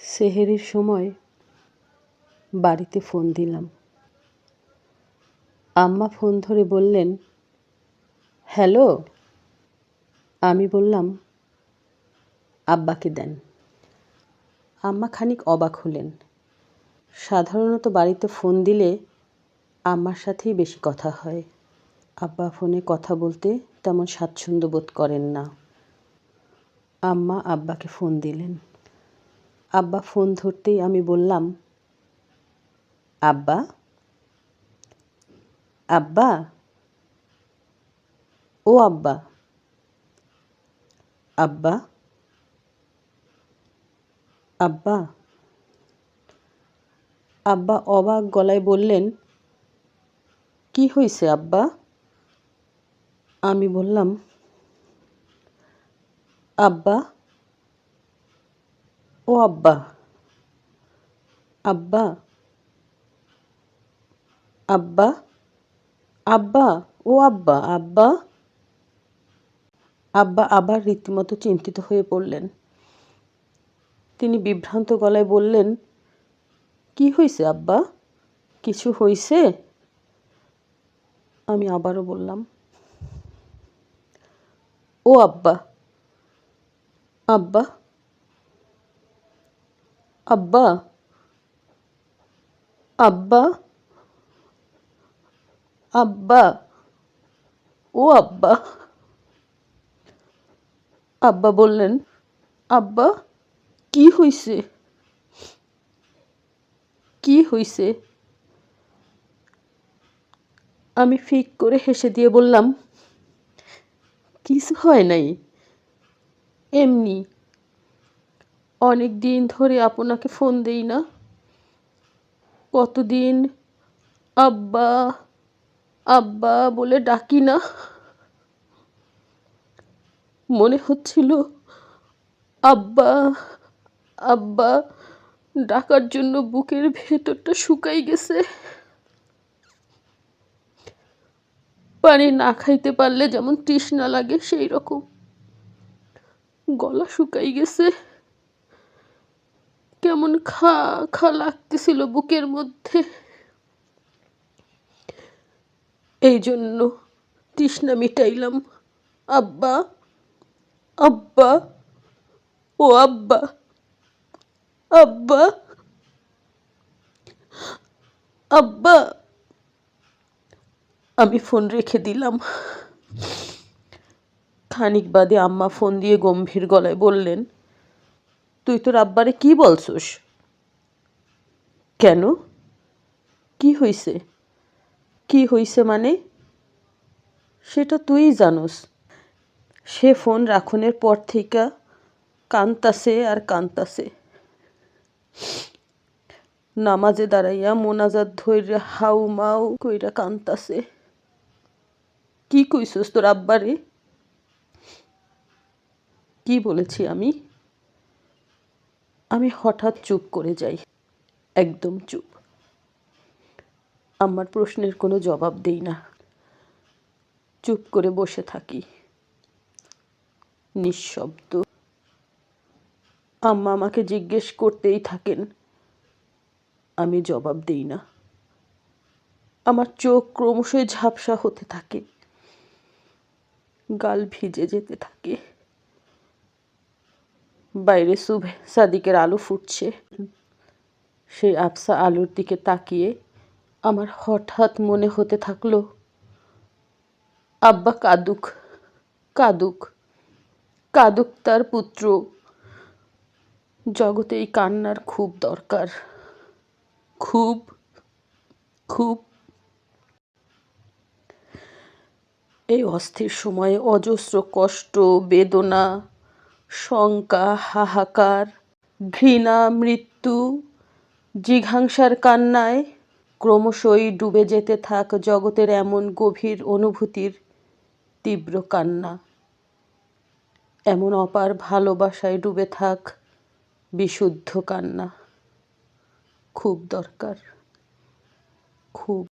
সেহেরির সময় বাড়িতে ফোন দিলাম। আম্মা ফোন ধরে বললেন, হ্যালো? আমি বললাম, আব্বাকে দেন। আম্মা খানিক অবাক হলেন। সাধারণত বাড়িতে ফোন দিলে আম্মার সাথেই বেশি কথা হয়। আব্বা ফোনে কথা বলতে তেমন স্বাচ্ছন্দ্য বোধ করেন না। আম্মা আব্বাকে ফোন দিলেন। আব্বা ফোন ধরতেই আমি বললাম, আব্বা আব্বা, ও আব্বা আব্বা আব্বা। আব্বা অবাক গলায় বললেন, কি হয়েছে আব্বা? আমি বললাম, আব্বা ও আব্বা। আব্বা। আব্বা। আব্বা, ও আব্বা আব্বা। আব্বা আবার রীতিমতো চিন্তিত হয়ে পড়লেন। তিনি বিভ্রান্ত গলায় বললেন, কি হয়েছে আব্বা? কিছু হয়েছে আমি আবারও বললাম, ও আব্বা। আব্বা আব্বা। আব্বা। আব্বা। ও আব্বা। আব্বা বললেন, আব্বা, কি হইছে? কি হইছে? আমি ফিক করে হেসে দিয়ে বললাম, কিছু হয় নাই। এমনি অনেক দিন ধরে আপনাকে ফোন দেই না। কতদিন আব্বা আব্বা বলে ডাকি না। মনে হচ্ছিল আব্বা আব্বা ডাকার জন্য বুকের ভেতরটা শুকাই গেছে। পানি না খাইতে পারলে যেমন তৃষ্ণা লাগে সেই রকম গলা শুকাই গেছে। কেমন খা খা লাগতেছিল বুকের মধ্যে। এই জন্য তৃষ্ণা মিটাইলাম। আব্বা আব্বা, ও আব্বা আব্বা আব্বা, আমি ফোন রেখে দিলাম। খানিক বাদে আম্মা ফোন দিয়ে গম্ভীর গলায় বললেন তুই তোর আব্বারে কি বলছস? কেন? কি হইছে? কি হইছে মানে? সেটা তুই জানোস। সে ফোন রাখনের পর থেকে কান্তাসে আর কান্তাসে নামাজে দাঁড়াইয়া মোনাজাত ধৈর্য হাউ মাউ কইরা কান্তাসে কি কইছস তোর আব্বারে? কি বলেছি আমি? আমি হঠাৎ চুপ করে যাই। একদম চুপ। আমার প্রশ্নের কোনো জবাব দেই না। চুপ করে বসে থাকি। নিঃশব্দ। আম্মা আমাকে জিজ্ঞেস করতেই থাকেন। আমি জবাব দেই না। আমার চোখ ক্রমশই ঝাপসা হতে থাকে। গাল ভিজে যেতে থাকে। বাইরে সুবে সাদিকের আলো ফুটছে। সেই আবসা আলোর দিকে তাকিয়ে আমার হঠাৎ মনে হতে থাকল, আব্বা কাদুক কাদুক কাদুক তার পুত্র। জগতে এই কান্নার খুব দরকার। খুব খুব। এই অস্থির সময়ে অজস্র কষ্ট, বেদনা শঙ্কা, হাহাকার, ঘৃণা, মৃত্যু, জিঘাংসার কান্নায় ক্রমশই ডুবে যেতে থাক জগতের এমন গভীর অনুভূতির তীব্র কান্না। এমন অপার ভালোবাসায় ডুবে থাক বিশুদ্ধ কান্না। খুব দরকার। খুব